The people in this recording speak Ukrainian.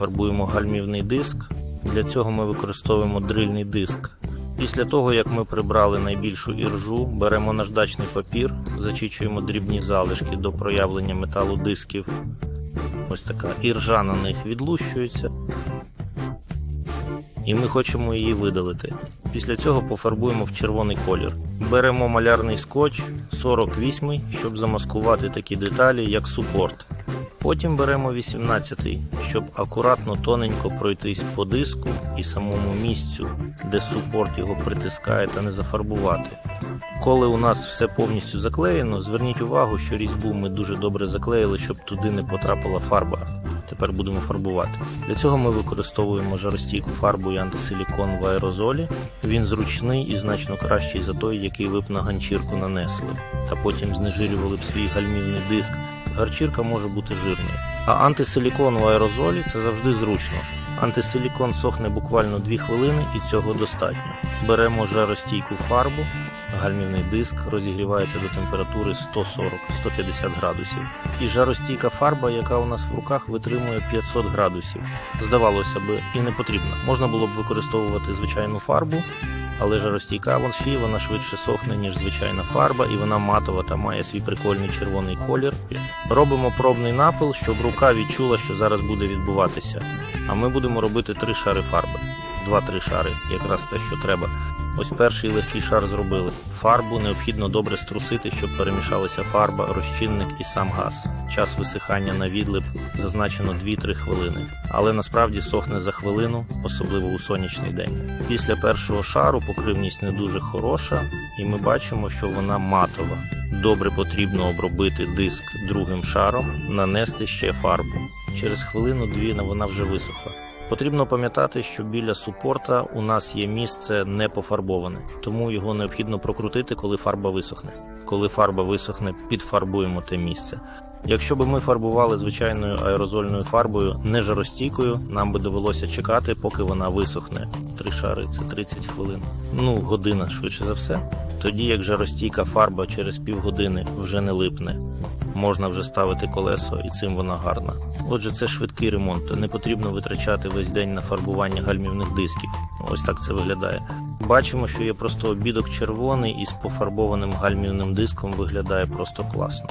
фарбуємо гальмівний диск. Для цього ми використовуємо дрильний диск. Після того, як ми прибрали найбільшу іржу, беремо наждачний папір, зачічуємо дрібні залишки до проявлення металу дисків. Ось така іржа на них відлущується. І ми хочемо її видалити. Після цього пофарбуємо в червоний колір. Беремо малярний скотч 48, щоб замаскувати такі деталі, як супорт. Потім беремо 18-й, щоб акуратно тоненько пройтись по диску і самому місцю, де супорт його притискає та не зафарбувати. Коли у нас все повністю заклеєно, зверніть увагу, що різьбу ми дуже добре заклеїли, щоб туди не потрапила фарба. Тепер будемо фарбувати. Для цього ми використовуємо жаростійку фарбу і антисилікон в аерозолі. Він зручний і значно кращий за той, який ви б на ганчірку нанесли, та потім знежирювали б свій гальмівний диск. Гарчірка може бути жирною. А антисилікон в аерозолі це завжди зручно. Антисилікон сохне буквально 2 хвилини і цього достатньо. Беремо жаростійку фарбу, гальмівний диск розігрівається до температури 140-150 градусів. І жаростійка фарба, яка у нас в руках витримує 500 градусів. Здавалося би, і не потрібно. Можна було б використовувати звичайну фарбу, але жаростійка вон ще вона швидше сохне, ніж звичайна фарба, і вона матова та має свій прикольний червоний колір. Робимо пробний напил, щоб рука відчула, що зараз буде відбуватися. А ми будемо робити три шари фарби. Два-три шари, якраз те, що треба. Ось перший легкий шар зробили. Фарбу необхідно добре струсити, щоб перемішалися фарба, розчинник і сам газ. Час висихання на відлип зазначено 2-3 хвилини, але насправді сохне за хвилину, особливо у сонячний день. Після першого шару покривність не дуже хороша, і ми бачимо, що вона матова. Добре потрібно обробити диск другим шаром, нанести ще фарбу. Через хвилину-дві вона вже висохла. Потрібно пам'ятати, що біля супорта у нас є місце не пофарбоване, тому його необхідно прокрутити, коли фарба висохне. Коли фарба висохне, підфарбуємо те місце. Якщо би ми фарбували звичайною аерозольною фарбою, не жаростійкою, нам би довелося чекати, поки вона висохне. Три шари це 30 хвилин. Ну, година швидше за все. Тоді як жаростійка фарба через півгодини вже не липне. Можна вже ставити колесо, і цим вона гарна. Отже, це швидкий ремонт. Не потрібно витрачати весь день на фарбування гальмівних дисків. Ось так це виглядає. Бачимо, що є просто обідок червоний і з пофарбованим гальмівним диском виглядає просто класно.